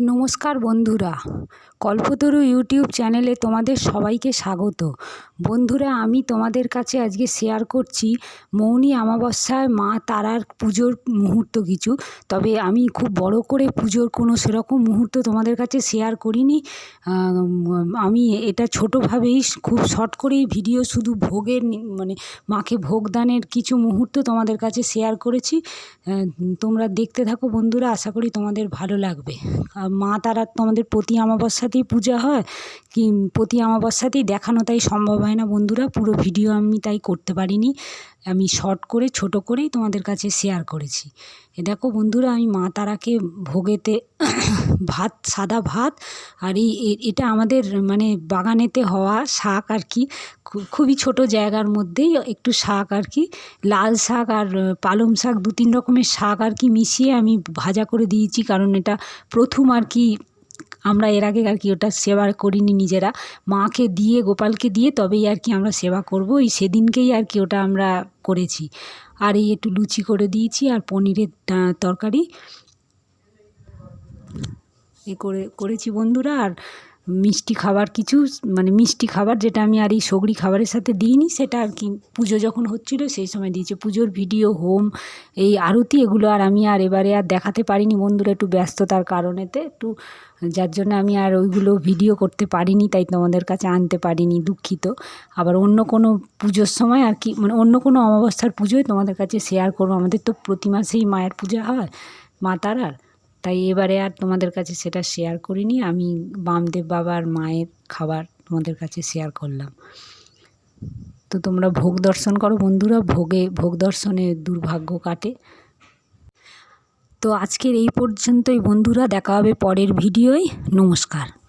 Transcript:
নমস্কার বন্ধুরা, কল্পতরু ইউটিউব চ্যানেলে তোমাদের সবাইকে স্বাগত। বন্ধুরা, আমি তোমাদের কাছে আজকে শেয়ার করছি মৌনি অমাবস্যায় মা তারার পুজোর মুহূর্ত কিছু। তবে আমি খুব বড় করে পুজোর কোনো সেরকম মুহূর্ত তোমাদের কাছে শেয়ার করিনি। আমি এটা ছোটোভাবেই খুব শর্ট করেই ভিডিও শুধু ভোগের মানে মাকে ভোগদানের কিছু মুহূর্ত তোমাদের কাছে শেয়ার করেছি। তোমরা দেখতে থাকো বন্ধুরা, আশা করি তোমাদের ভালো লাগবে। মা তারা তো আমাদের প্রতি অমাবস্যাতেই পূজা হয়, কি প্রতি অমাবস্যাতেই দেখানো তাই সম্ভব হয় না বন্ধুরা, পুরো ভিডিও আমি তাই করতে পারিনি, আমি শর্ট করে, ছোট করেই তোমাদের কাছে শেয়ার করেছি। এ দেখো বন্ধুরা, আমি মা তারাকে ভোগেতে ভাত, সাদা ভাত, আর এই এটা আমাদের মানে বাগানেতে হওয়া শাক আর কি খুবই ছোট জায়গার মধ্যেই একটু শাক আর কি, লাল শাক আর পালং শাক দু তিন রকমের শাক আর কি মিশিয়ে আমি ভাজা করে দিয়েছি, কারণ এটা প্রথম আর কি আমরা এর আগে আর কি ওটা সেবা করিনি নিজেরা। মাকে দিয়ে, গোপালকে দিয়ে তবেই আর কি আমরা সেবা করব, এই সেদিনকেই আর কি ওটা আমরা করেছি। আর এই একটু লুচি করে দিয়েছি আর পনিরের তরকারি। এ করে, করেছি বন্ধুরা, আর মিষ্টি খাবার কিছু মানে মিষ্টি খাবার যেটা আমি আর এই সগড়ি খাবারের সাথে দিইনি, সেটা আর কি পুজো যখন হচ্ছিল, সেই সময় দিয়েছে। পুজোর ভিডিও, হোম, এই আরতি, এগুলো আর আমি আর এবারে আর দেখাতে পারিনি। বন্ধুরা একটু ব্যস্ততার কারণেতে একটু, যার জন্য আমি আর ওইগুলো ভিডিও করতে পারিনি, তাই তোমাদের কাছে আনতে পারিনি, দুঃখিত। আবার অন্য কোনো পুজোর সময় আর কি মানে অন্য কোনো অমাবস্যার পুজোয় তোমাদের কাছে শেয়ার করব। আমাদের তো প্রতি মাসেই মায়ের পূজা হয়, মা তারার। তাই এবারে আর তোমাদের কাছে সেটা শেয়ার করিনি। আমি বামদেব বাবার মায়ের খাবার তোমাদের কাছে শেয়ার করলাম। তো তোমরা ভোগ দর্শন করো বন্ধুরা, ভোগে, ভোগ দর্শনে দুর্ভাগ্য কাটে। তো আজকের এই পর্যন্তই বন্ধুরা, দেখা হবে পরের ভিডিওয়। নমস্কার।